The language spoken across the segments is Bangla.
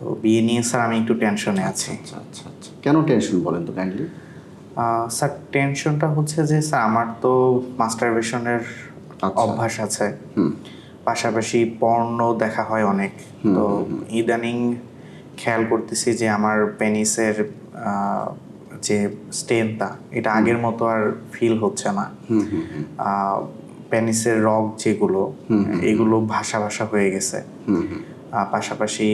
তো বিয়ে নিয়ে স্যার আমি একটু টেনশনে আছি। আচ্ছা আচ্ছা আচ্ছা। কেন টেনশন বলেন তো কাইন্ডলি স্যার টেনশনটা হচ্ছে যে স্যার আমার তো মাস্টারবেশনের আচ্ছা। অভ্যাস আছে। পাশাপাশি পর্ণ দেখা হয় অনেক। তো ইদানিং খেয়াল করতেছি যে আমার পেনিসের যে স্ট্রেনটা এটা আগের মতো আর ফিল হচ্ছে না। পেনিসের রগ যেগুলো এগুলো ভাষা ভাষা হয়ে গেছে। পাশাপাশি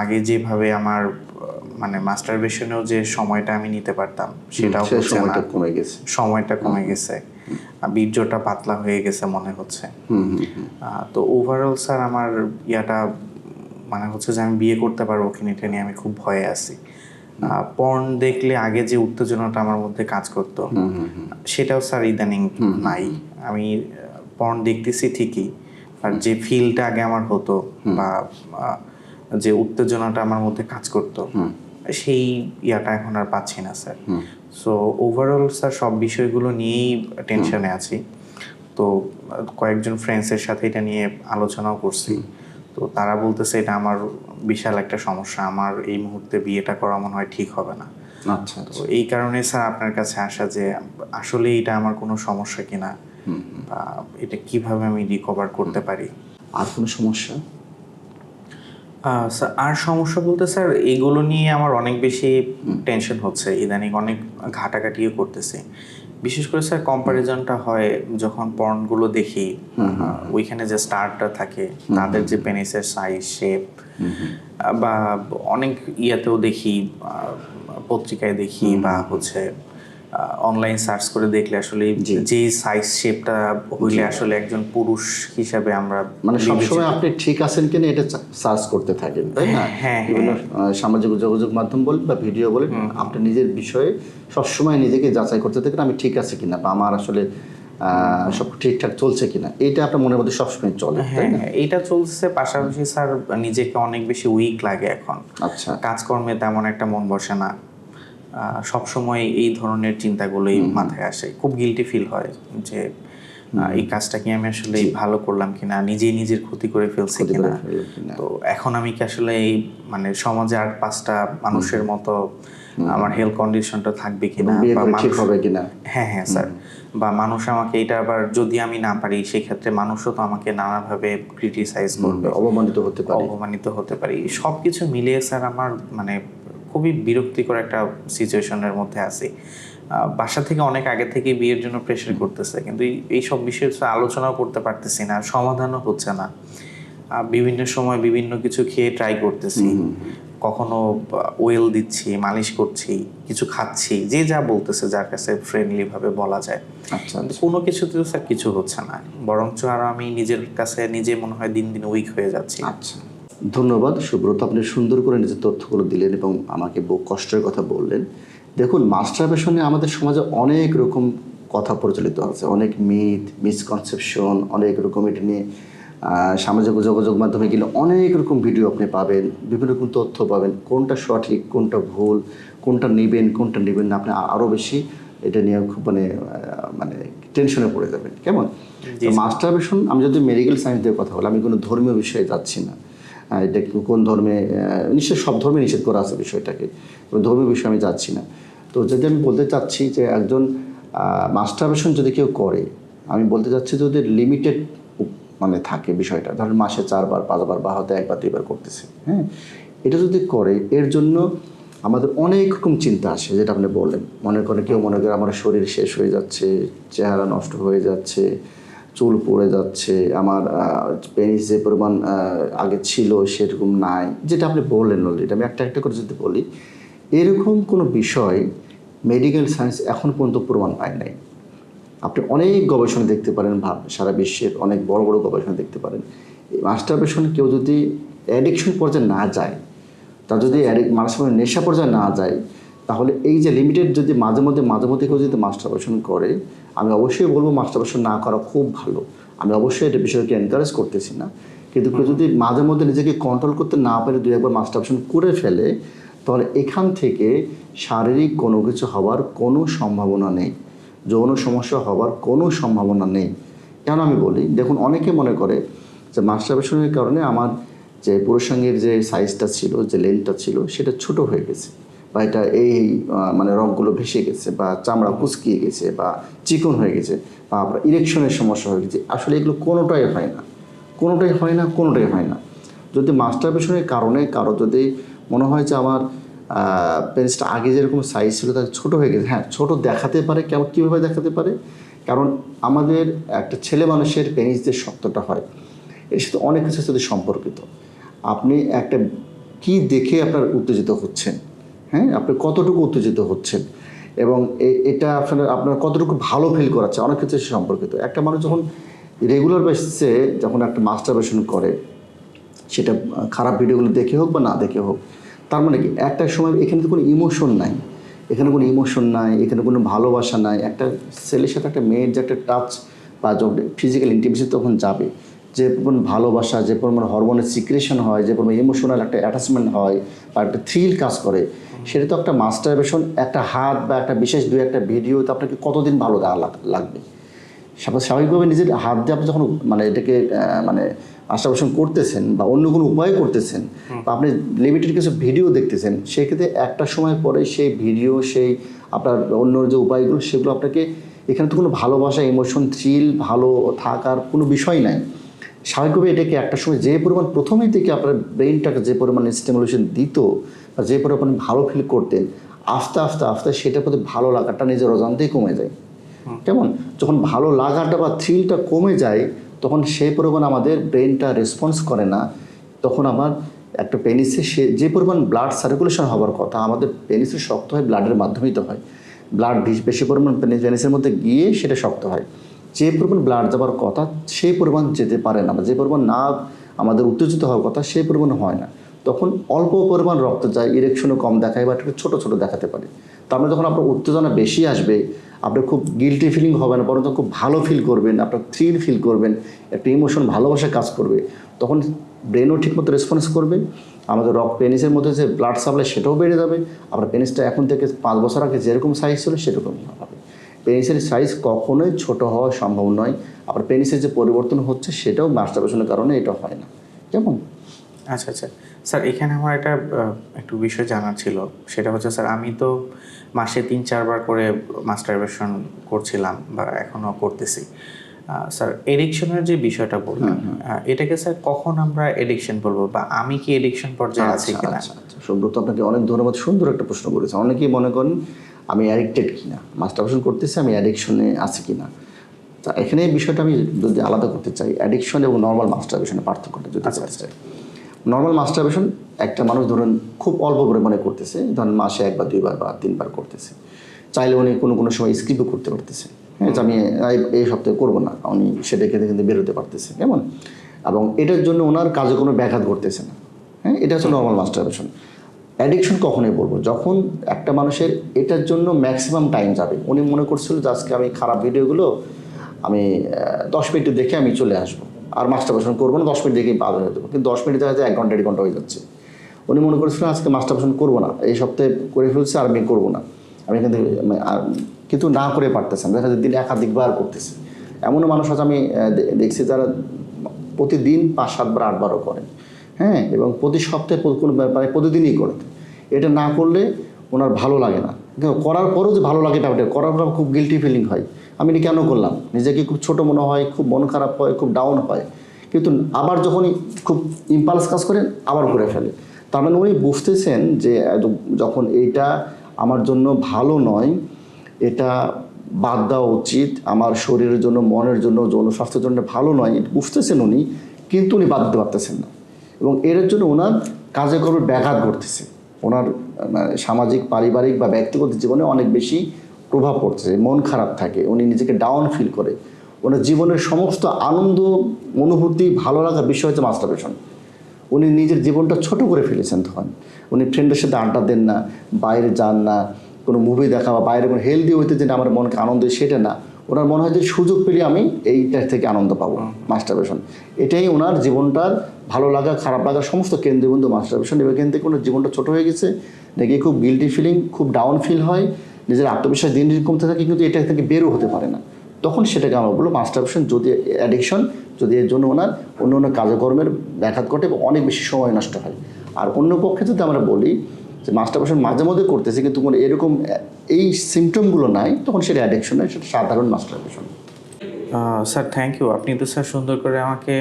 আগে যেভাবে আমার মানে মাস্টারবেশনেও যে সময়টা আমি নিতে পারতাম সেটাও সময়টা কমে গেছে। সময়টা কমে গেছে। বীর্যটা পাতলা হয়ে গেছে মনে হচ্ছে। তো ওভারঅল স্যার আমার ইয়াটা মানে হচ্ছে যে আমি বিয়ে করতে পারব কিনা এটা নিয়ে আমি খুব ভয়ে আছি। পর্ন দেখলে আগে যে উত্তেজনাটা আমার মধ্যে কাজ করতো সেটাও স্যার ইদানিং নাই। আমি পর্ন দেখতেছি ঠিকই আর যে ফিলটা আগে আমার হতো বা যে উত্তেজনাটা আমার মধ্যে কাজ করতো সেই ইয়াটা এখন আর পাচ্ছি না স্যার। সো ওভারঅল স্যার সব বিষয়গুলো নিয়েই টেনশনে আছি। তো কয়েকজন ফ্রেন্ডসের সাথে এটা নিয়ে আলোচনাও করছি। তো তারা বলতেছে এটা আমার বিশাল একটা সমস্যা। আমার এই মুহূর্তে বিয়েটা করা মনে হয় ঠিক হবে না। আচ্ছা তো আচ্ছা। এই কারণে স্যার আপনার কাছে আসা যে আসলে এটা আমার কোনো সমস্যা কিনা এটা কীভাবে আমি রিকভার করতে পারি? আর কোনো সমস্যা? স্যার আর সমস্যা বলতে স্যার এগুলো নিয়ে আমার অনেক বেশি টেনশন হচ্ছে। ইদানিং অনেক ঘাটাঘাটিও করতেছি। বিশেষ করে স্যার কম্প্যারিজনটা হয় যখন পর্নগুলো দেখি ওইখানে যে স্টারটা থাকে তাদের যে পেনিসের সাইজ শেপ বা অনেক ইয়েতেও দেখি পত্রিকায় দেখি বা হচ্ছে অনলাইন সার্চ করে দেখলে আসলে যে সাইজ শেপটা হইলে আসলে একজন পুরুষ হিসাবে আমরা মানে সবসময় আপনি ঠিক আছেন কিনা এটা সার্চ করতে থাকেন তাই না? হ্যাঁ, বিভিন্ন সামাজিক যোগাযোগ মাধ্যম বলেন বা ভিডিও বলেন আপনি নিজের বিষয়ে সবসময় নিজেকে যাচাই করতে থাকেন আমি ঠিক আছে কিনা বা আমার আসলে আহ, সব ঠিকঠাক চলছে কিনা। এটা আপনার মনের মধ্যে সবসময় চলে হ্যাঁ হ্যাঁ, এইটা চলছে। পাশাপাশি স্যার নিজেকে অনেক বেশি উইক লাগে এখন। আচ্ছা। কাজকর্মে তেমন একটা মন বসে না। সব সময় এই ধরনের চিন্তাগুলোই মাথায় আসে। খুব গিলটি ফিল হয় যে এই কাজটা কি আমি আসলে ভালো করলাম কিনা নিজেই নিজের ক্ষতি করে ফেলছি কিনা? তো এখন আমি কি আসলে এই মানে সমাজে আর পাঁচটা মানুষের মতো আমার হেলথ কন্ডিশনটা থাকবে কিনা বা মানুষ হবে কিনা? হ্যাঁ হ্যাঁ স্যার বা মানুষ আমাকে এটা আবার যদি আমি না পারি সেক্ষেত্রে মানুষও তো আমাকে নানাভাবে ক্রিটিসাইজ করবে। অবমানিত হতে পারে। অপমানিত হতে পারি। সব কিছু মিলিয়ে স্যার আমার মানে খুবই বিরক্তিকর একটা সিচুয়েশনের মধ্যে আছি। বাসা থেকে অনেক আগে থেকে বিয়ের জন্য প্রেশার করতেছে কিন্তু এই- সব বিষয়ে আলোচনাও করতে পারতেছি না সমাধানও হচ্ছে না। বিভিন্ন সময় বিভিন্ন কিছু খেয়ে ট্রাই করতেছি। কখনো ওয়েল দিচ্ছি মালিশ করছি কিছু খাচ্ছি যে যা বলতেছে যার কাছে ফ্রেন্ডলি ভাবে বলা যায়। আচ্ছা কোনো কিছুতে স্যার কিছু হচ্ছে না। বরঞ্চ আরও আমি নিজের কাছে নিজে মনে হয় দিন দিন উইক হয়ে যাচ্ছি। আচ্ছা। ধন্যবাদ সুব্রত আপনি সুন্দর করে নিজের তথ্যগুলো দিলেন এবং আমাকে বহু কষ্টের কথা বললেন। দেখুন মাস্টারবেশনে আমাদের সমাজে অনেক রকম কথা প্রচলিত আছে। অনেক মিথ মিসকনসেপশন অনেক রকম এটা নিয়ে সামাজিক যোগাযোগ মাধ্যমে গেলে অনেক রকম ভিডিও আপনি পাবেন বিভিন্ন রকম তথ্য পাবেন। কোনটা সঠিক কোনটা ভুল কোনটা নেবেন কোনটা নেবেন না আপনি আরও বেশি এটা নিয়ে খুব মানে মানে টেনশনে পড়ে যাবেন। কেমন? মাস্টারবেশন আমি যদি মেডিকেল সায়েন্স দিয়ে কথা বলি আমি কোনো ধর্মীয় বিষয়ে যাচ্ছি না। এটা কোন ধর্মে নিশ্চয় সব ধর্মে নিষেধ করা আছে বিষয়টাকে। তবে ধর্মীয় বিষয়ে আমি যাচ্ছি না। তো যদি আমি বলতে চাচ্ছি যে একজন মাস্টারবেশন যদি কেউ করে, আমি বলতে চাচ্ছি যে ওদের লিমিটেড মানে থাকে বিষয়টা। ধরেন মাসে চারবার, পাঁচবার বা হয়তো একবার, দুইবার করতেছে হ্যাঁ? এটা যদি করে, এর জন্য আমাদের অনেক রকম চিন্তা আসে, যেটা আপনি বললেন। মনে করে কেউ মনে করে আমার শরীর শেষ হয়ে যাচ্ছে, চেহারা নষ্ট হয়ে যাচ্ছে চুল পড়ে যাচ্ছে, আমার পেনিস যে পরিমাণ আগে ছিল সেরকম নাই। যেটা আপনি বললেন অলরেডি আমি একটা একটা করে যদি বলি, এরকম কোনো বিষয় মেডিকেল সায়েন্স এখন পর্যন্ত প্রমাণ পায় নাই। আপনি অনেক গবেষণা দেখতে পারেন সারা বিশ্বের অনেক বড় বড় গবেষণা দেখতে পারেন। মাস্টারবেশন কেউ যদি অ্যাডিকশন পর্যায়ে না যায় তা যদি মানুষের নেশা পর্যায়ে না যায় তাহলে এই যে লিমিটেড যদি মাঝে মধ্যে মাঝে মধ্যে কেউ যদি মাস্টারবেশন করে আমি অবশ্যই বলব মাস্টারবেশন না করা খুব ভালো। আমি অবশ্যই এটা বিষয়কে এনকারেজ করতেছি না। কিন্তু কেউ যদি মাঝে মধ্যে নিজেকে কন্ট্রোল করতে না পারে দুই একবার মাস্টারবেশন করে ফেলে তাহলে এখান থেকে শারীরিক কোনো কিছু হওয়ার কোনো সম্ভাবনা নেই। যৌন সমস্যা হওয়ার কোনো সম্ভাবনা নেই। কেন আমি বলি? দেখুন অনেকে মনে করে যে মাস্টারবেশনের কারণে আমার যে পুরুষাঙ্গের যে সাইজটা ছিল যে লেন্থটা ছিল সেটা ছোট হয়ে গেছে। বা এটা এই মানে রঙগুলো ভেসে গেছে বা চামড়া কুচকিয়ে গেছে বা চিকন হয়ে গেছে বা আপনার ইরেকশনের সমস্যা হয়ে গেছে, আসলে এগুলো কোনোটাই হয় না। কোনোটাই হয় না, কোনোটাই হয় না। যদি মাস্টারবেশনের কারণে কারও যদি মনে হয় যে আমার পেন্সিলটা আগে যেরকম সাইজ ছিল তার ছোটো হয়ে গেছে হ্যাঁ ছোটো দেখাতে পারে কেমন কীভাবে দেখাতে পারে? কারণ আমাদের একটা ছেলে মানুষের পেনিস যে শক্তটা হয়। এর সাথে অনেক কিছুর সাথে সম্পর্কিত। আপনি একটা কি দেখে আপনার উত্তেজিত হচ্ছেন? হ্যাঁ আপনি কতটুকু উত্তেজিত হচ্ছেন? এবং এটা আপনার আপনার কতটুকু ভালো ফিল করাচ্ছে? অনেক কিছু সম্পর্কিত। একটা মানুষ যখন রেগুলার বেসিসে যখন একটা মাস্টারবেশন করে, সেটা খারাপ ভিডিওগুলো দেখে হোক বা না দেখে হোক, তার মানে কি? একটা সময় এখানে তো কোনো ইমোশন নাই। এখানে কোনো ইমোশন নাই, এখানে কোনো ভালোবাসা নাই। একটা ছেলের সাথে একটা মেয়ের যে একটা টাচ বা ফিজিক্যাল ইন্টিমেসি তখন যাবে। যে পরিমাণ ভালোবাসা যে পরিমাণ হরমোনের সিক্রেশন হয় যে পরিমাণ ইমোশনাল একটা অ্যাটাচমেন্ট হয় বা একটা থ্রিল কাজ করে সেটা তো একটা মাস্টারবেশন একটা হাত বা একটা বিশেষ দুই একটা ভিডিও তো আপনাকে কতদিন ভালো লাগবে? স্বাভাবিকভাবে নিজের হাত দিয়ে আপনি যখন মানে এটাকে মানে আশ্বাসন করতেছেন বা অন্য কোনো উপায় করতেছেন বা আপনি লিমিটেড কিছু ভিডিও দেখতেছেন সেক্ষেত্রে একটা সময় পরে সেই ভিডিও সেই আপনার অন্য যে উপায়গুলো সেগুলো আপনাকে এখানে তো কোনো ভালোবাসা ইমোশন থ্রিল ভালো থাকার কোনো বিষয় নাই। স্বাভাবিকভাবে এটাকে একটা সময় যে পরিমাণ প্রথমেই থেকে আপনার ব্রেইনটাকে যে পরিমাণ স্টিমুলেশন দিত বা যে পরিমাণ ভালো ফিল করতেন আস্তে আস্তে আস্তে সেটার প্রতি ভালো লাগাটা নিজের অজান্তেই কমে যায়। কেমন? যখন ভালো লাগাটা বা থ্রিলটা কমে যায় তখন সেই পরিমাণ আমাদের ব্রেনটা রেসপন্স করে না। তখন আমার একটা পেনিসে সে যে পরিমাণ ব্লাড সার্কুলেশন হওয়ার কথা আমাদের পেনিসে শক্ত হয় ব্লাডের মাধ্যমেই তো হয়। ব্লাড বেশি পরিমাণ পেনিস পেনিসের মধ্যে গিয়ে সেটা শক্ত হয়। যে পরিমাণ ব্লাড যাওয়ার কথা, সেই পরিমাণ যেতে পারে না বা যে পরিমাণ না আমাদের উত্তেজিত হওয়ার কথা, সেই পরিমাণ হয় না। তখন অল্প পরিমাণ রক্ত যায় ইরেকশনও কম দেখায় বা একটু ছোটো ছোটো দেখাতে পারে। তার মানে যখন আপনার উত্তেজনা বেশি আসবে, আপনি খুব গিলটি ফিলিং হবে না বরঞ্চ খুব ভালো ফিল করবেন, আপনার থ্রিল ফিল করবেন, একটা ইমোশন ভালোবাসা কাজ করবে, তখন ব্রেনও ঠিকমতো রেসপন্স করবে। আমাদের রক পেনিসের মধ্যে যে ব্লাড সাপ্লাই সেটাও বেড়ে যাবে। আপনার পেনিসটা এখন থেকে পাঁচ বছর আগে যেরকম সাইজ ছিল সেরকমই হবে। পেনিসের সাইজ কখনোই ছোট হওয়া সম্ভব নয়। আবার পেনিসের যে পরিবর্তন হচ্ছে সেটাও মাস্টারবেশনের কারণে এটা হয় না। কেমন? আচ্ছা আচ্ছা। স্যার এখানে আমার একটা একটু বিষয় জানার ছিল। সেটা হচ্ছে স্যার আমি তো মাসে তিন চারবার করে মাস্টারবেশন করছিলাম বা এখনও করতেছি। স্যার এডিকশনের যে বিষয়টা বললাম এটাকে স্যার কখন আমরা এডিকশন বলব বা আমি কি এডিকশন পর্যায়ে আছি আচ্ছা কিনা? আচ্ছা আচ্ছা। সুব্রত আপনাকে অনেক ধন্যবাদ। সুন্দর একটা প্রশ্ন করেছে অনেকেই মনে করেন আমি অ্যাডিক্টেড কিনা? মাস্টারবেশন করতেছি আমি অ্যাডিকশনে আছি কিনা? তা এখানে এই বিষয়টা আমি যদি আলাদা করতে চাই অ্যাডিকশন এবং নর্মাল মাস্টারবেশনের পার্থক্যটা যদি আচ্ছা, করতে চাই। নর্মাল মাস্টারবেশন একটা মানুষ ধরুন খুব অল্প পরিমাণে করতেছে ধরুন মাসে একবার দুইবার বা তিনবার করতেছে। চাইলে উনি কোনো কোনো সময় স্কিপও করতে পারতেছে। হ্যাঁ যে আমি এই- এই সপ্তাহে করব না উনি সেটা খেতে কিন্তু বেরোতে পারতেছে। কেমন? এবং এটার জন্য ওনার কাজে কোনো ব্যাঘাত ঘটতেছে না। হ্যাঁ এটা হচ্ছে নর্মাল মাস্টারবেশন অ্যাডিকশন কখনোই বলব যখন একটা মানুষের এটার জন্য ম্যাক্সিমাম টাইম যাবে, উনি মনে করছিল যে আজকে আমি খারাপ ভিডিওগুলো আমি দশ মিনিট দেখে আমি চলে আসব। আর মাস্টার মাস্টারবেশন করব না, দশ মিনিট দেখেই পার হয়ে যাব। কিন্তু দশ মিনিট দেখা যায় এক ঘণ্টা, দেড় ঘণ্টা হয়ে যাচ্ছে। উনি মনে করেছিলেন আজকে মাস্টার মাস্টারবেশন করব না, এই সপ্তাহে করে ফেলছে আর আমি করব না। আমি এখান থেকে মানে কিন্তু না করে পারতেছেন দেখা যায় দিনে একাধিকবার করতেছে। এমনও মানুষ আছে আমি দেখছি যারা প্রতিদিন পাঁচ সাতবার, আটবারও করেন হ্যাঁ এবং প্রতি সপ্তাহে কোনো ব্যাপারে প্রতিদিনই করেন এটা না করলে ওনার ভালো লাগে না। কিন্তু করার পরও যে ভালো লাগে ব্যাপারটা, করার পর খুব গিলটি ফিলিং হয়। আমি এটা কেন করলাম? নিজেকে খুব ছোট মনে হয়, খুব মন খারাপ হয়, খুব ডাউন হয়। কিন্তু আবার যখনই খুব ইম্পালস কাজ করেন আবার ঘুরে ফেলে। তার মানে উনি বুঝতেছেন যে যখন এইটা আমার জন্য ভালো নয়, এটা বাদ দেওয়া উচিত। আমার শরীরের জন্য, মনের জন্য, যৌন স্বাস্থ্যের জন্য ভালো নয় বুঝতেছেন উনি, কিন্তু উনি বাদ দিতে পারতেছেন না। এবং এর জন্য ওনার কাজে কর্মে ব্যাঘাত ঘটতেছে। ওনার মানে সামাজিক, পারিবারিক বা ব্যক্তিগত জীবনে অনেক বেশি প্রভাব পড়তেছে, মন খারাপ থাকে, উনি নিজেকে ডাউন ফিল করে। ওনার জীবনের সমস্ত আনন্দ, অনুভূতি, ভালো লাগার বিষয় হচ্ছে মাস্টারবেশন উনি নিজের জীবনটা ছোট করে ফেলেছেন তখন। উনি ফ্রেন্ডের সাথে আড্ডা দেন না, বাইরে যান না, কোনো মুভি দেখা বা বাইরে কোনো হেলদি হইতে যে আমার মনকে আনন্দ সেটা না। ওনার মনে হয় যে সুযোগ পেলে আমি এইটা থেকে আনন্দ পাবো মাস্টারবেশন এটাই ওনার জীবনটার ভালো লাগা, খারাপ লাগা, সমস্ত কেন্দ্রবিন্দু মাস্টারবেশন এখান থেকে ওনার জীবনটা ছোট হয়ে গেছে নাকি খুব গিল্টি ফিলিং খুব ডাউন ফিল হয়, নিজের আত্মবিশ্বাস দিন দিন কমতে থাকে, কিন্তু এটা থেকে বেরো হতে পারে না। তখন সেটাকে আমরা বলব মাস্টারবেশন যদি অ্যাডিকশন যদি এর জন্য ওনার অন্য অন্য কাজকর্মের ব্যাঘাত ঘটে এবং অনেক বেশি সময় নষ্ট হয়। আর অন্য পক্ষে যদি আমরা বলি যে মাস্টারবেশন মাঝে মধ্যে করতেছে কিন্তু কোনো এরকম এই সিমটমগুলো নাই তখন সেটা অ্যাডিকশন নয় সেটা সাধারণ মাস্টারবেশন স্যার থ্যাংক ইউ আপনি তো স্যার সুন্দর করে আমাকে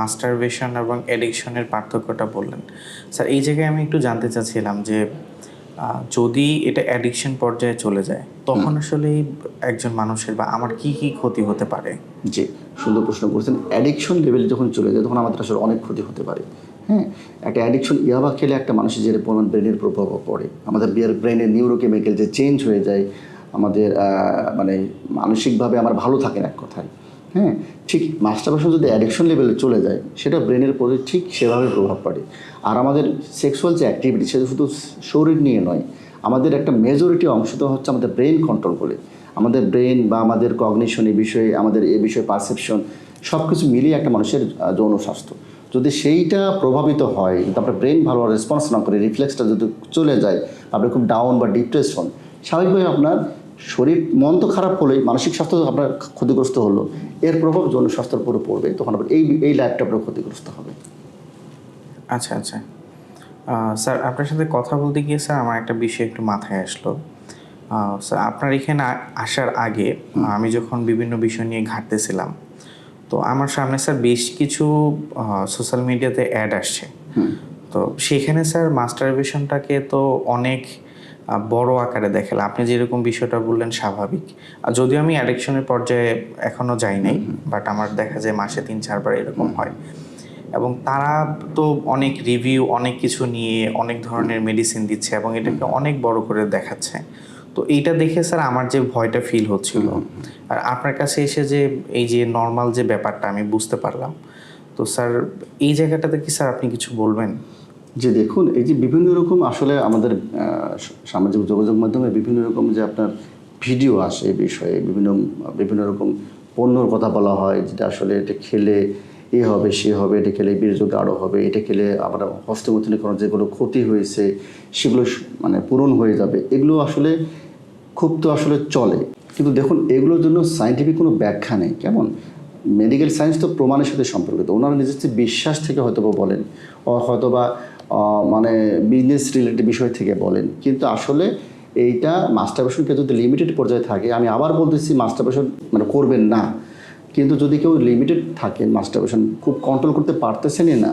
মাস্টারবেশন এবং এডিকশনের পার্থক্যটা বললেন। স্যার এই জায়গায় আমি একটু জানতে চাচ্ছিলাম যে যদি এটা অ্যাডিকশন পর্যায়ে চলে যায় তখন আসলে একজন মানুষের বা আমার কি কি ক্ষতি হতে পারে? জি সুন্দর প্রশ্ন করেছেন। অ্যাডিকশন লেভেলে যখন চলে যায় তখন আমাদের আসলে অনেক ক্ষতি হতে পারে। হ্যাঁ একটা অ্যাডিকশন ইয়াবা খেলে একটা মানুষের যে পরিমাণ ব্রেনের প্রভাব পড়ে। আমাদের বিয়ার ব্রেনের নিউরোকেমিক্যাল যে চেঞ্জ হয়ে যায়, আমাদের মানে মানসিকভাবে আমার ভালো থাকে এক কথায়। হ্যাঁ ঠিক মাস্টারবেশন যদি অ্যাডিকশন লেভেলে চলে যায়, সেটা ব্রেনের প্রতি ঠিক সেভাবে প্রভাব পড়ে। আর আমাদের সেক্সুয়াল যে অ্যাক্টিভিটি সেটা শুধু শরীর নিয়ে নয়, আমাদের একটা মেজরিটি অংশ তো হচ্ছে আমাদের ব্রেন কন্ট্রোল করে আমাদের ব্রেন বা আমাদের কগনিশন এ বিষয়ে, আমাদের এ বিষয়ে পারসেপশন সব কিছু মিলিয়ে একটা মানুষের যৌন স্বাস্থ্য। যদি সেইটা প্রভাবিত হয় কিন্তু আপনার ব্রেন ভালো রেসপন্স না করে রিফ্লেক্সটা যদি চলে যায় আপনি খুব ডাউন বা ডিপ্রেস হন স্বাভাবিকভাবে আপনার শরীর মন তো খারাপ হলেই মানসিক স্বাস্থ্য আপনার ক্ষতিগ্রস্ত হলো এর প্রভাব যৌন স্বাস্থ্যের উপরে পড়বে তখন আপনার এই এই লাইফটা আপনার ক্ষতিগ্রস্ত হবে। আচ্ছা আচ্ছা। স্যার আপনার সাথে কথা বলতে গিয়ে স্যার আমার একটা বিষয় একটু মাথায় আসলো। স্যার আপনার এখানে আসার আগে আমি যখন বিভিন্ন বিষয় নিয়ে ঘাটতেছিলাম তো আমার সামনে স্যার বেশ কিছু সোশ্যাল মিডিয়াতে অ্যাড আসছে। তো সেখানে স্যার মাস্টারবেশনটাকে তো অনেক বড় আকারে দেখালে আপনি যেরকম বিষয়টা বললেন স্বাভাবিক। আর যদিও আমি অ্যাডিকশনের পর্যায়ে এখনও যাই নাই বাট আমার দেখা যায় মাসে তিন চারবার এরকম হয়। এবং তারা তো অনেক রিভিউ অনেক কিছু নিয়ে অনেক ধরনের মেডিসিন দিচ্ছে এবং এটাকে অনেক বড় করে দেখাচ্ছে। তো এইটা দেখে স্যার আমার যে ভয়টা ফিল হচ্ছিল। আর আপনার কাছে এসে যে এই যে নর্মাল যে ব্যাপারটা আমি বুঝতে পারলাম তো স্যার এই জায়গাটাতে কি স্যার আপনি কিছু বলবেন? যে দেখুন এই যে বিভিন্ন রকম আসলে আমাদের সামাজিক যোগাযোগ মাধ্যমে বিভিন্ন রকম যে আপনার ভিডিও আসে এই বিষয়ে বিভিন্ন বিভিন্ন রকম পণ্যর কথা বলা হয় যেটা আসলে এটা খেলে এ হবে, সে হবে, এটা খেলে বীর্য গাঢ় হবে, এটা খেলে আমরা হস্তমৈথুনীকরণ যেগুলো ক্ষতি হয়েছে, সেগুলো মানে পূরণ হয়ে যাবে। এগুলো আসলে খুব তো আসলে চলে। কিন্তু দেখুন, এগুলোর জন্য সাইন্টিফিক কোনো ব্যাখ্যা নেই। কেমন? মেডিকেল সায়েন্স তো প্রমাণের সাথে সম্পর্কিত। ওনারা নিজস্ব বিশ্বাস থেকে হয়তো বলেন হয়তো বা মানে বিজনেস রিলেটেড বিষয় থেকে বলেন। কিন্তু আসলে এইটা মাস্টারবেশনকে যদি লিমিটেড পর্যায়ে থাকে, আমি আবার বলতেছি মাস্টারবেশন মানে করবেন না। কিন্তু যদি কেউ লিমিটেড থাকেন মাস্টারবেশন খুব কন্ট্রোল করতে পারতেছেনই না,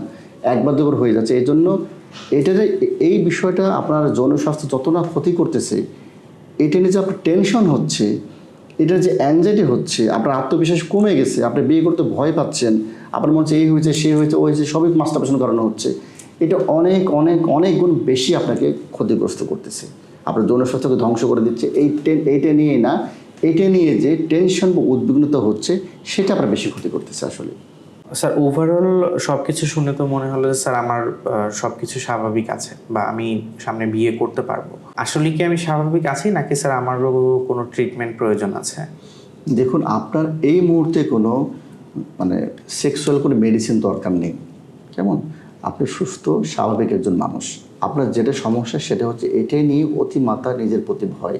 একবার দুবার হয়ে যাচ্ছে। এই জন্য এটা এই বিষয়টা আপনার জনস্বাস্থ্য যত না ক্ষতি করতেছে, এটা নিয়ে যে আপনার টেনশন হচ্ছে, এটা যে অ্যাংজাইটি হচ্ছে, আপনার আত্মবিশ্বাস কমে গেছে, আপনি বিয়ে করতে ভয় পাচ্ছেন, আপনার মনে হচ্ছে এই হয়েছে, সে হয়েছে ও হয়েছে, সবই মাস্টারবেশন করানো হচ্ছে। এটা অনেক অনেক অনেক গুণ বেশি আপনাকে ক্ষতিগ্রস্ত করতেছে। আপনার যৌন স্বাস্থ্যকে ধ্বংস করে দিচ্ছে। এই এইটা নিয়ে না এইটা নিয়ে যে টেনশন বা উদ্বিগ্নতা হচ্ছে সেটা আপনার বেশি ক্ষতি করতেছে আসলে। স্যার ওভারঅল সব কিছু শুনে তো মনে হলো যে স্যার আমার সব কিছু স্বাভাবিক আছে বা আমি সামনে বিয়ে করতে পারব। আসলে কি আমি স্বাভাবিক আছি নাকি স্যার আমারও কোনো ট্রিটমেন্ট প্রয়োজন আছে? দেখুন আপনার এই মুহূর্তে কোনো মানে সেক্সুয়াল কোনো মেডিসিন দরকার নেই। কেমন? আপনি সুস্থ স্বাভাবিক একজন মানুষ। আপনার যেটা সমস্যা সেটা হচ্ছে এটাই নিয়ে অতিমাত্রা নিজের প্রতি ভয়।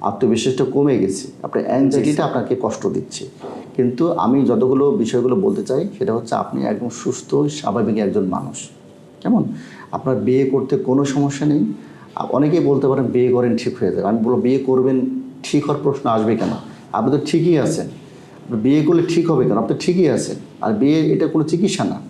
আত্মবিশ্বাসটা কমে গেছে। আপনার অ্যাংজাইটিটা আপনাকে কষ্ট দিচ্ছে। কিন্তু আমি যতগুলো বিষয়গুলো বলতে চাই সেটা হচ্ছে আপনি একদম সুস্থ স্বাভাবিক একজন মানুষ। কেমন? আপনার বিয়ে করতে কোনো সমস্যা নেই। অনেকেই বলতে পারেন বিয়ে করেন ঠিক হয়ে যাবে। আমি বলব বিয়ে করবেন ঠিক হওয়ার প্রশ্ন আসবে কেন? আপনি তো ঠিকই আছেন। বিয়ে করলে ঠিক হবে কেন? আপনি তো ঠিকই আছেন। আর বিয়ে এটা কোনো চিকিৎসা না।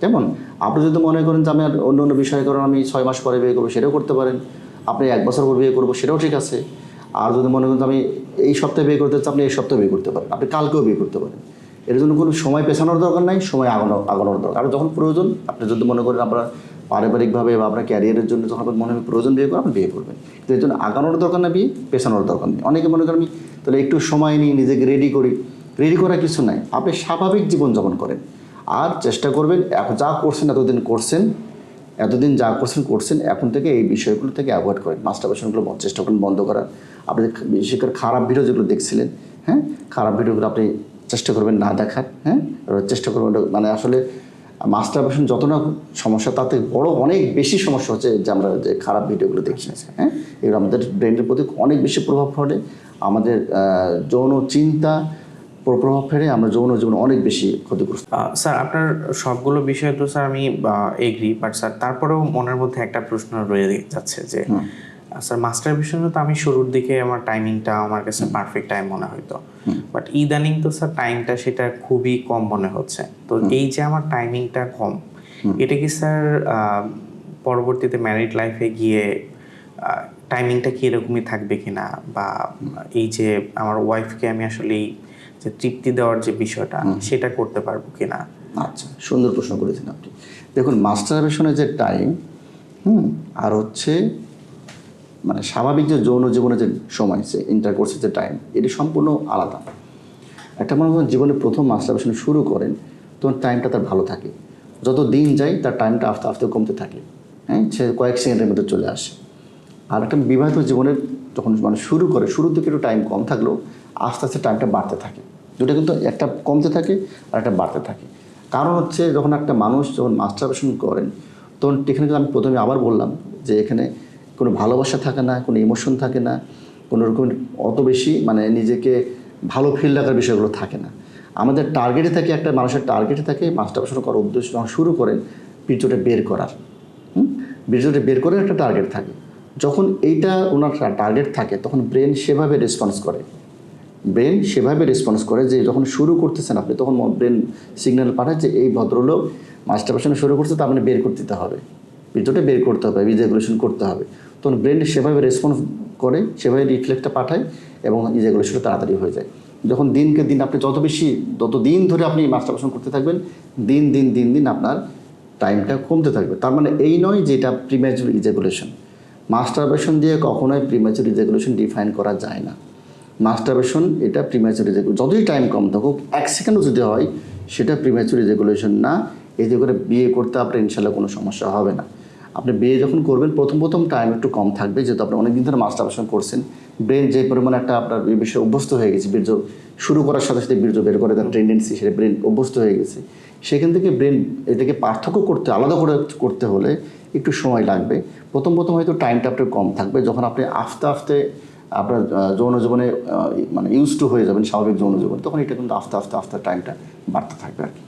কেমন? আপনি যদি মনে করেন যে আমি আর অন্য অন্য বিষয় কারণ আমি ছয় মাস পরে বিয়ে করব সেটাও করতে পারেন। আপনি এক বছর পর বিয়ে করব সেটাও ঠিক আছে। আর যদি মনে করেন আমি এই সপ্তাহে বিয়ে করতে চাই আপনি এই সপ্তাহে বিয়ে করতে পারেন। আপনি কালকেও বিয়ে করতে পারেন। এর জন্য কোনো সময় পেছানোর দরকার নাই, সময় আগানো আগানোর দরকার। আর যখন প্রয়োজন, আপনি যদি মনে করেন আপনার পারিবারিকভাবে বা আপনার ক্যারিয়ারের জন্য যখন আপনার মনে হয় প্রয়োজন বিয়ে করেন আপনি বিয়ে করবেন। কিন্তু এর জন্য আগানোর দরকার না বিয়ে পেছানোর দরকার নেই। অনেকে মনে করেন আমি তাহলে একটু সময় নিই, নিজেকে রেডি করি। রেডি করার কিছু নাই। আপনি স্বাভাবিক জীবনযাপন করেন। আর চেষ্টা করবেন, এখন যা করছেন, এতদিন করছেন এতদিন যা করছেন করছেন, এখন থেকে এই বিষয়গুলো থেকে অ্যাভয়েড করেন। মাস্টারবেশনগুলো চেষ্টা করেন বন্ধ করার। আপনি বিশেষ করে খারাপ ভিডিও যেগুলো দেখছিলেন হ্যাঁ? খারাপ ভিডিওগুলো আপনি চেষ্টা করবেন না দেখার হ্যাঁ? চেষ্টা করবেন মানে আসলে মাস্টারবেশন যত না সমস্যা তাতে বড় অনেক বেশি সমস্যা হচ্ছে যে আমরা যে খারাপ ভিডিওগুলো দেখছি হ্যাঁ? এগুলো আমাদের ব্রেনের প্রতি অনেক বেশি প্রভাব পড়ে আমাদের যৌন চিন্তা প্রভাব ফেলে আমরা যৌন জীবন অনেক বেশি ক্ষতিগ্রস্ত। স্যার আপনার সবগুলো বিষয় তো স্যার আমি এগ্রি বাট স্যার তারপরেও মনের মধ্যে একটা প্রশ্ন রয়ে যাচ্ছে যে স্যার মাস্টার বিষয়ে তো আমি শুরুর দিকে আমার টাইমিংটা আমার কাছে পারফেক্ট টাইম মনে হইতো বাট ইদানিং তো স্যার টাইমটা সেটা খুবই কম মনে হচ্ছে। তো এই যে আমার টাইমিংটা কম এটা কি স্যার পরবর্তীতে ম্যারিড লাইফে গিয়ে টাইমিংটা কি এরকমই থাকবে কিনা? বা এই যে আমার ওয়াইফকে আমি আসলে এই যে তৃপ্তি দেওয়ার যে বিষয়টা সেটা করতে পারব কিনা? আচ্ছা সুন্দর প্রশ্ন করেছেন আপনি। দেখুন মাস্টারবেশনের যে টাইম হুম আর হচ্ছে মানে স্বাভাবিক যে যৌন জীবনের যে সময় সে ইন্টারকোর্সের যে টাইম এটি সম্পূর্ণ আলাদা। একটা মানুষ যখন জীবনে প্রথম মাস্টারবেশন শুরু করেন তখন টাইমটা তার ভালো থাকে। যত দিন যায় তার টাইমটা আস্তে আস্তে কমতে থাকে। হ্যাঁ সে কয়েক সেকেন্ডের মধ্যে চলে আসে। আর একটা বিবাহিত জীবনের যখন মানে শুরু করে শুরুর দিকে একটু টাইম কম থাকলেও আস্তে আস্তে টাইমটা বাড়তে থাকে। দুটো কিন্তু একটা কমতে থাকে আর একটা বাড়তে থাকে। কারণ হচ্ছে যখন একটা মানুষ যখন মাস্টারবেশন করেন, তখন এখানে কিন্তু আমি প্রথমে আবার বললাম যে এখানে কোনো ভালোবাসা থাকে না, কোনো ইমোশন থাকে না, কোনো রকম অত বেশি মানে নিজেকে ভালো ফিল রাখার বিষয়গুলো থাকে না। আমাদের টার্গেটে থাকে, একটা মানুষের টার্গেটে থাকে মাস্টারবেশন করার উদ্দেশ্য যখন শুরু করেন বীর্যটা বের করার। হুম? বীর্যটা বের করে একটা টার্গেট থাকে। যখন এইটা ওনার টার্গেট থাকে, তখন ব্রেন সেভাবে রেসপন্স করে। ব্রেন সেভাবে রেসপন্স করে যে যখন শুরু করতেছেন আপনি, তখন ব্রেন সিগন্যাল পাঠায় যে এই ভদ্রলোক মাস্টারবেশনে শুরু করছে, তার মানে বের করে দিতে হবে। ভিডিওটা বের করতে হবে ইজেগুলেশন করতে হবে। তখন ব্রেন সেভাবে রেসপন্স করে, সেভাবে রিফ্লেক্টটা পাঠায় এবং ইজেগুলেশনটা তাড়াতাড়ি হয়ে যায়। যখন দিনকে দিন আপনি যত বেশি যত দিন ধরে আপনি মাস্টারবেশন করতে থাকবেন, দিন দিন দিন দিন আপনার টাইমটা কমতে থাকবে। তার মানে এই নয় যে এটা প্রিম্যাচুর ইজেগুলেশন মাস্টারবেশন দিয়ে কখনোই প্রিম্যাচুর ইজেগুলেশন ডিফাইন করা যায় না। মাস্টারবেশন এটা প্রিম্যাচুর যতই টাইম কম থাকুক, এক সেকেন্ডও যদি হয়, সেটা প্রিম্যাচুর ইজেগুলেশন না। এতে করে বিয়ে করতে আপনার ইনশাল্লাহ কোনো সমস্যা হবে না। আপনি বিয়ে যখন করবেন, প্রথম প্রথম টাইম একটু কম থাকবে। যেহেতু আপনি অনেকদিন ধরে মাস্টারবেশন করছেন ব্রেন যে পরিমাণে একটা আপনার এই বিষয়ে অভ্যস্ত হয়ে গেছে, বীর্য শুরু করার সাথে সাথে বীর্য বের করে, তার টেন্ডেন্সি সেটা ব্রেন অভ্যস্ত হয়ে গেছে। সেখান থেকে ব্রেন এটাকে পার্থক্য করতে, আলাদা করে করতে হলে একটু সময় লাগবে। প্রথম প্রথম হয়তো টাইমটা আপনার কম থাকবে। যখন আপনি আস্তে আস্তে আপনার যৌন জীবনে মানে ইউজ টু হয়ে যাবেন স্বাভাবিক যৌন জীবন তখন এটা কিন্তু আস্তে আস্তে আস্তে টাইমটা বাড়তে থাকবে আর কি।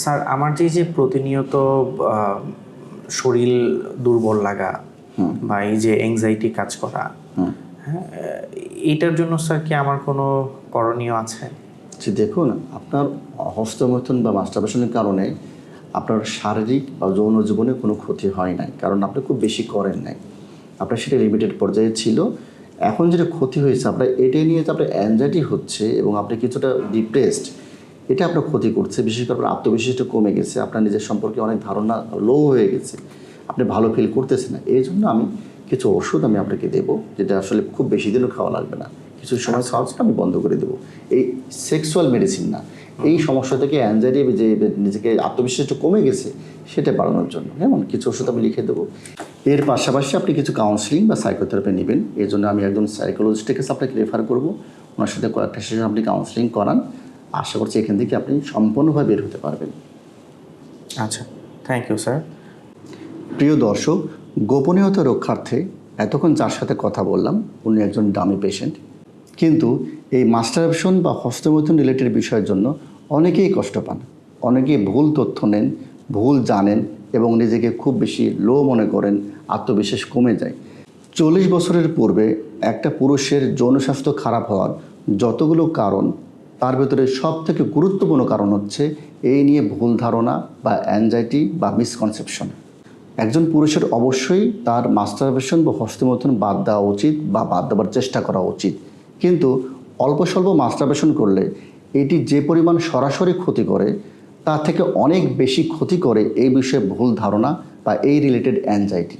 স্যার আমার যে যে প্রতিনিয়ত শরীর দুর্বল লাগা বা এই যে অ্যাংজাইটি কাজ করা হ্যাঁ এটার জন্য স্যার কি আমার কোনো করণীয় আছে? যে দেখুন আপনার হস্তমৈথুন বা মাস্টারবেশনের কারণে আপনার শারীরিক বা যৌন জীবনে কোনো ক্ষতি হয় নাই কারণ আপনি খুব বেশি করেন নাই। আপনার সেটা লিমিটেড পর্যায়ে ছিল এখন যেটা ক্ষতি হয়েছে, আপনার এটাই নিয়ে যে আপনার অ্যাংজাইটি হচ্ছে এবং আপনি কিছুটা ডিপ্রেসড এটা আপনার ক্ষতি করছে। বিশেষ করে আপনার আত্মবিশ্বাসটা কমে গেছে, আপনার নিজের সম্পর্কে অনেক ধারণা লো হয়ে গেছে, আপনি ভালো ফিল করতেছেন না। এই জন্য আমি কিছু ওষুধ আমি আপনাকে দেবো, যেটা আসলে খুব বেশি দিনও খাওয়া লাগবে না। কিছু সময় খাওয়া আমি বন্ধ করে দেবো। এই সেক্সুয়াল মেডিসিন না এই সমস্যা থেকে অ্যাংজাইটি যে নিজেকে আত্মবিশ্বাসটা কমে গেছে সেটা বাড়ানোর জন্য। যেমন কিছু ওষুধ আমি লিখে দেবো। এর পাশাপাশি আপনি কিছু কাউন্সিলিং বা সাইকোথেরাপি নেবেন। এর জন্য আমি একজন সাইকোলজিস্টের কাছে আপনাকে রেফার করব। ওনার সাথে কয়েকটা সেশন আপনি কাউন্সিলিং করান। আশা করছি এখান থেকে আপনি সম্পূর্ণভাবে বের হতে পারবেন। আচ্ছা থ্যাংক ইউ স্যার প্রিয় দর্শক গোপনীয়তা রক্ষার্থে এতক্ষণ যার সাথে কথা বললাম উনি একজন ডামি পেশেন্ট কিন্তু এই মাস্টারবেশন বা হস্তমৈথুন রিলেটেড বিষয়ের জন্য অনেকেই কষ্ট পান। অনেকেই ভুল তথ্য নেন, ভুল জানেন এবং নিজেকে খুব বেশি লো মনে করেন, আত্মবিশ্বাস কমে যায়। চল্লিশ বছরের পূর্বে একটা পুরুষের যৌন স্বাস্থ্য খারাপ হওয়ার যতগুলো কারণ, তার ভেতরে সব থেকে গুরুত্বপূর্ণ কারণ হচ্ছে এই নিয়ে ভুল ধারণা বা অ্যাংজাইটি বা মিসকনসেপশন একজন পুরুষের অবশ্যই তার মাস্টারবেশন বা হস্তমৈথুন বাদ দেওয়া উচিত বা বাদ দেওয়ার চেষ্টা করা উচিত। কিন্তু অল্প স্বল্প মাস্টারবেশন করলে এটি যে পরিমাণ সরাসরি ক্ষতি করে, তার থেকে অনেক বেশি ক্ষতি করে এই বিষয়ে ভুল ধারণা বা এই রিলেটেড অ্যাংজাইটি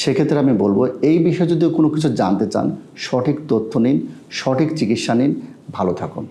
সেক্ষেত্রে আমি বলব, এই বিষয়ে যদি কোনো কিছু জানতে চান, সঠিক তথ্য নিন, সঠিক চিকিৎসা নিন, ভালো থাকুন।